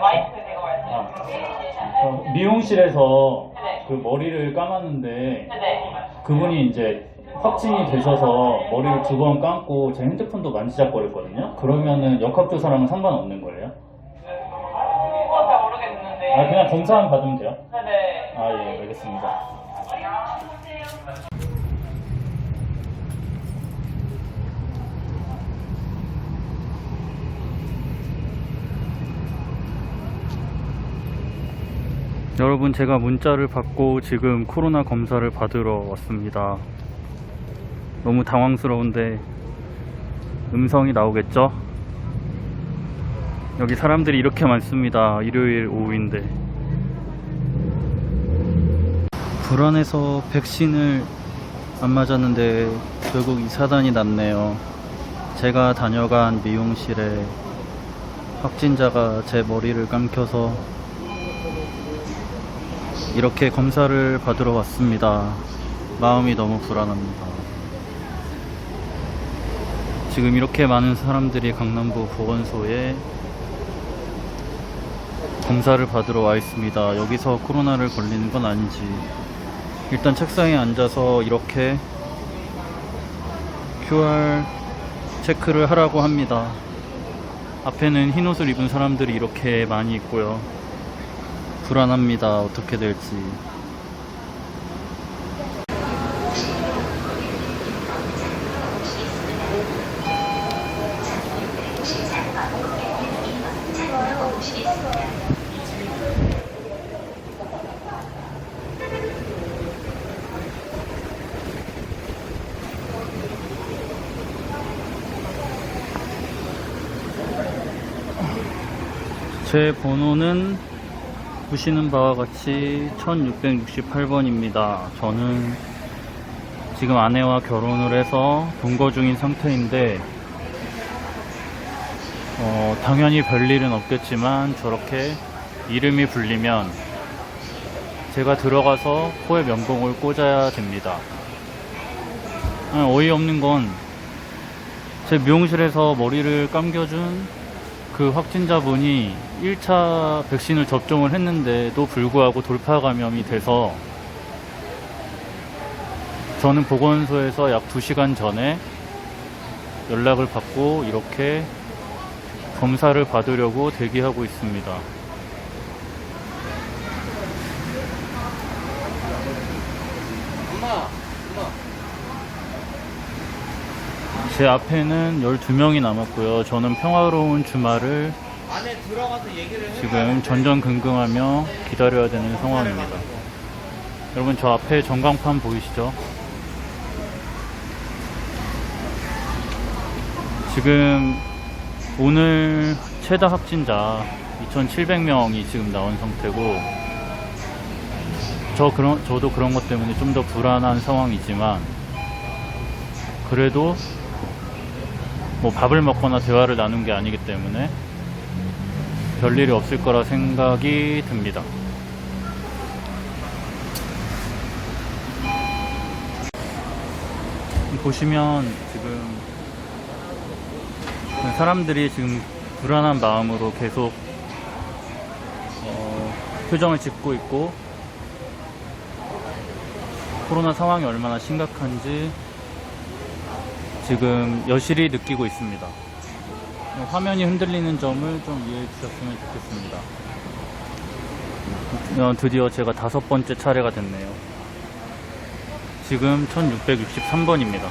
마이크 아. 어, 미용실에서 네네. 그 머리를 감았는데 네네. 그분이 이제 확진이 되셔서 머리를 두 번 감고 제 핸드폰도 만지작거렸거든요. 그러면은 역학조사랑은 상관없는 거예요? 그건 잘 모르겠는데. 아 그냥 검사만 받으면 돼요? 네네. 아 예 알겠습니다. 여러분 제가 문자를 받고 지금 코로나 검사를 받으러 왔습니다. 너무 당황스러운데 음성이 나오겠죠? 여기 사람들이 이렇게 많습니다. 일요일 오후인데. 불안해서 백신을 안 맞았는데 결국 이 사단이 났네요. 제가 다녀간 미용실에 확진자가 제 머리를 감켜서 이렇게 검사를 받으러 왔습니다. 마음이 너무 불안합니다. 지금 이렇게 많은 사람들이 강남구 보건소에 검사를 받으러 와 있습니다. 여기서 코로나를 걸리는 건 아닌지. 일단 책상에 앉아서 이렇게 QR 체크를 하라고 합니다. 앞에는 흰 옷을 입은 사람들이 이렇게 많이 있고요. 불안합니다. 어떻게 될지. 제 번호는 보시는 바와 같이 1668번입니다. 저는 지금 아내와 결혼을 해서 동거 중인 상태인데, 어, 당연히 별일은 없겠지만 저렇게 이름이 불리면 제가 들어가서 코에 면봉을 꽂아야 됩니다. 아, 어이없는 건 제 미용실에서 머리를 감겨준 그 확진자분이 1차 백신을 접종을 했는데도 불구하고 돌파 감염이 돼서 저는 보건소에서 약 2시간 전에 연락을 받고 이렇게 검사를 받으려고 대기하고 있습니다. 제 앞에는 12명이 남았고요. 저는 평화로운 주말을. 지금 전전긍긍하며 기다려야 되는 상황입니다. 여러분 저 앞에 전광판 보이시죠? 지금 오늘 최다 확진자 2,700명이 지금 나온 상태고 저 그런 저도 그런 것 때문에 좀 더 불안한 상황이지만 그래도 뭐 밥을 먹거나 대화를 나눈 게 아니기 때문에 별일이 없을 거라 생각이 듭니다. 보시면 지금 사람들이 지금 불안한 마음으로 계속 어, 표정을 짓고 있고 코로나 상황이 얼마나 심각한지 지금 여실히 느끼고 있습니다. 화면이 흔들리는 점을 좀 이해해 주셨으면 좋겠습니다. 어, 드디어 제가 다섯 번째 차례가 됐네요. 지금 1663번입니다.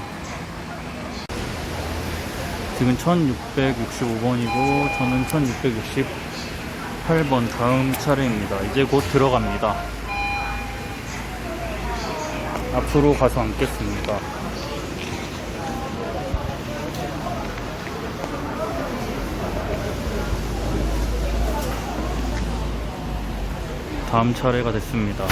지금 1665번이고 저는 1668번 다음 차례입니다. 이제 곧 들어갑니다. 앞으로 가서 앉겠습니다. 다음 차례가 됐습니다.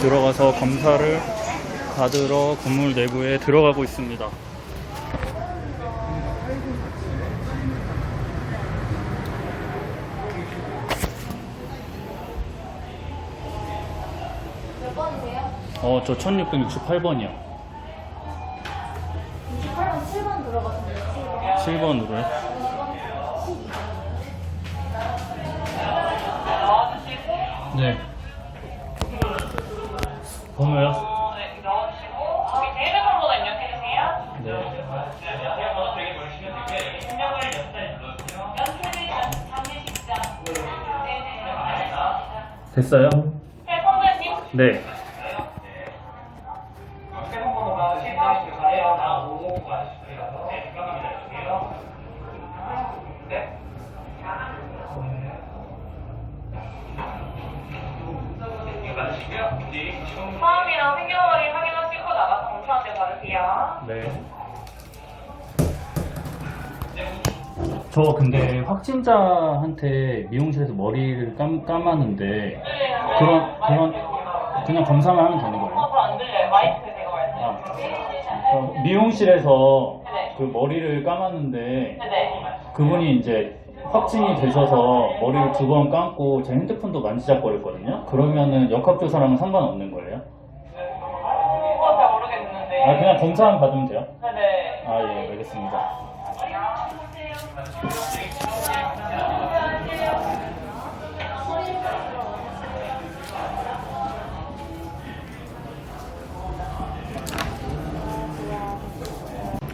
들어가서 검사를 받으러 건물 내부에 들어가고 있습니다. 어, 저 1668번이요. 28번, 7번 들어갔는데 7번. 7번으로요. 12번. 나와주시고, 네. 번호요? 어, 네, 나와주시고, 저기 제일 번호 입력해주세요. 네. 연출이 장례식장. 네네. 됐어요? 네, 선배님. 네. 성함이랑 생년월일 확인하시고 나가서 받으세요. 네. 저 근데 확진자한테 미용실에서 머리를 감, 감았는데 네, 그런 그런 그냥 검사만 하면 되는 어, 거예요? 그럼 안 들려요. 마이크 제가 아, 말씀드릴게요. 어, 미용실에서 그 머리를 감았는데 네네. 그분이 이제 확진이 되셔서 머리를 두 번 감고 제 핸드폰도 만지작거렸거든요. 그러면은 역학조사랑은 상관없는 거예요? 아 그냥 검사만 받으면 돼요? 네네. 아 예 알겠습니다.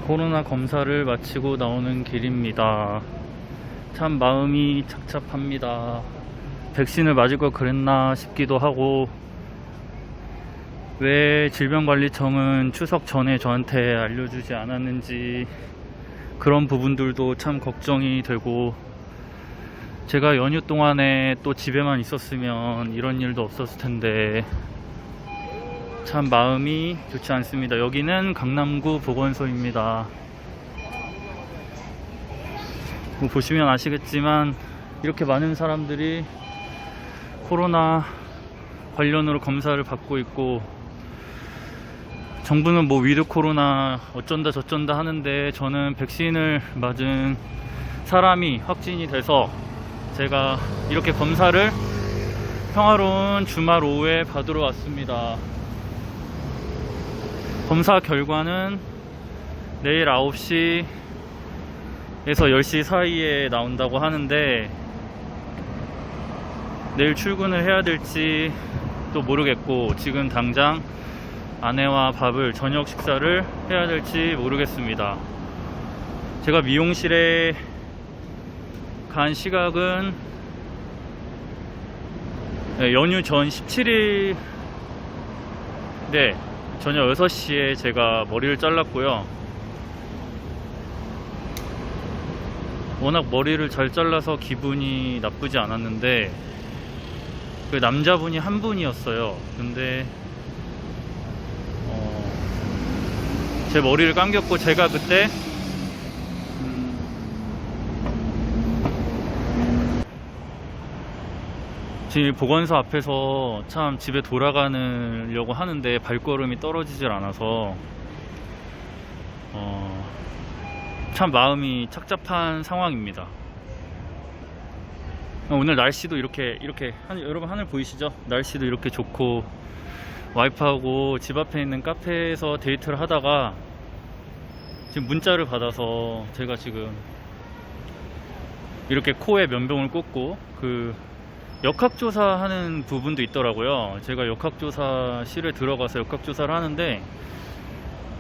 코로나 검사를 마치고 나오는 길입니다. 참 마음이 착잡합니다. 백신을 맞을 걸 그랬나 싶기도 하고, 왜 질병관리청은 추석 전에 저한테 알려주지 않았는지 그런 부분들도 참 걱정이 되고, 제가 연휴 동안에 또 집에만 있었으면 이런 일도 없었을 텐데, 참 마음이 좋지 않습니다. 여기는 강남구 보건소입니다. 뭐 보시면 아시겠지만 이렇게 많은 사람들이 코로나 관련으로 검사를 받고 있고 정부는 뭐 위드 코로나 어쩐다 저쩐다 하는데 저는 백신을 맞은 사람이 확진이 돼서 제가 이렇게 검사를 평화로운 주말 오후에 받으러 왔습니다. 검사 결과는 내일 9시에서 10시 사이에 나온다고 하는데 내일 출근을 해야 될지 또 모르겠고 지금 당장 아내와 밥을 저녁 식사를 해야 될지 모르겠습니다. 제가 미용실에 간 시각은 네, 연휴 전 17일 네 저녁 6시에 제가 머리를 잘랐고요. 워낙 머리를 잘 잘라서 기분이 나쁘지 않았는데 그 남자분이 한 분이었어요. 근데 제 머리를 감겼고 제가 그때 음, 지금 이 보건소 앞에서 참 집에 돌아가려고 하는데 발걸음이 떨어지질 않아서 어, 참 마음이 착잡한 상황입니다. 오늘 날씨도 이렇게 이렇게 한- 여러분 하늘 보이시죠? 날씨도 이렇게 좋고 와이프하고 집 앞에 있는 카페에서 데이트를 하다가 지금 문자를 받아서 제가 지금 이렇게 코에 면봉을 꽂고 그 역학조사 하는 부분도 있더라고요. 제가 역학조사실에 들어가서 역학조사를 하는데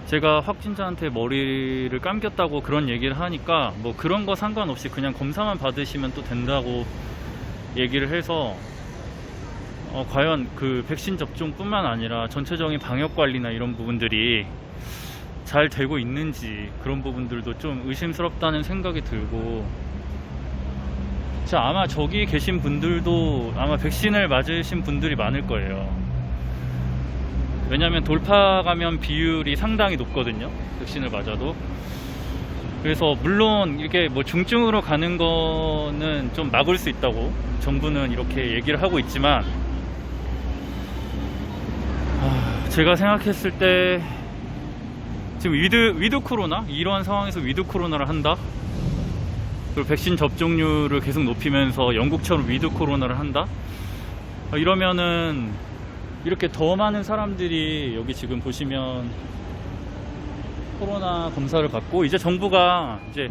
제가 확진자한테 머리를 감겼다고 그런 얘기를 하니까 뭐 그런 거 상관없이 그냥 검사만 받으시면 또 된다고 얘기를 해서 어, 과연 그 백신 접종뿐만 아니라 전체적인 방역 관리나 이런 부분들이 잘 되고 있는지 그런 부분들도 좀 의심스럽다는 생각이 들고 자 아마 저기 계신 분들도 아마 백신을 맞으신 분들이 많을 거예요. 왜냐하면 돌파 감염 비율이 상당히 높거든요. 백신을 맞아도. 그래서 물론 이렇게 뭐 중증으로 가는 거는 좀 막을 수 있다고 정부는 이렇게 얘기를 하고 있지만 아, 제가 생각했을 때 지금 위드 위드 코로나 이러한 상황에서 위드 코로나를 한다. 그리고 백신 접종률을 계속 높이면서 영국처럼 위드 코로나를 한다. 어, 이러면은 이렇게 더 많은 사람들이 여기 지금 보시면 코로나 검사를 받고 이제 정부가 이제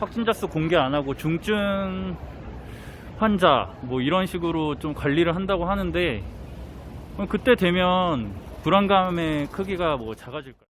확진자 수 공개 안 하고 중증 환자 뭐 이런 식으로 좀 관리를 한다고 하는데 그때 되면 불안감의 크기가 뭐 작아질까요?